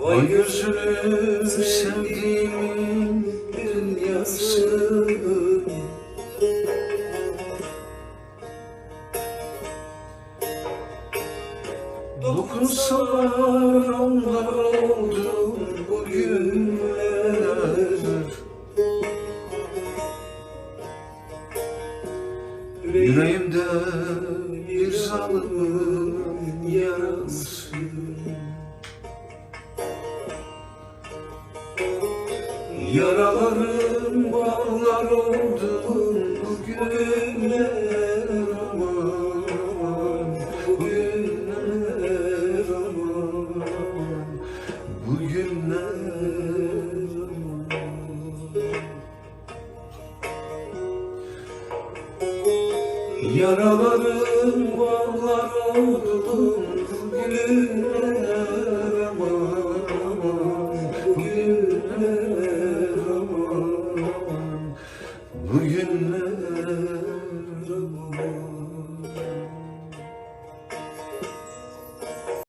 gönül sevdiğimin dünyası. Dokunsalar onlar oldu bugünler Yüreğimde bir zalim yarası Yaralarım bağlar oldu bugünler aman Bugünler aman Bugünler aman Yaralarım bağlar oldu Günler aman bugünler olur.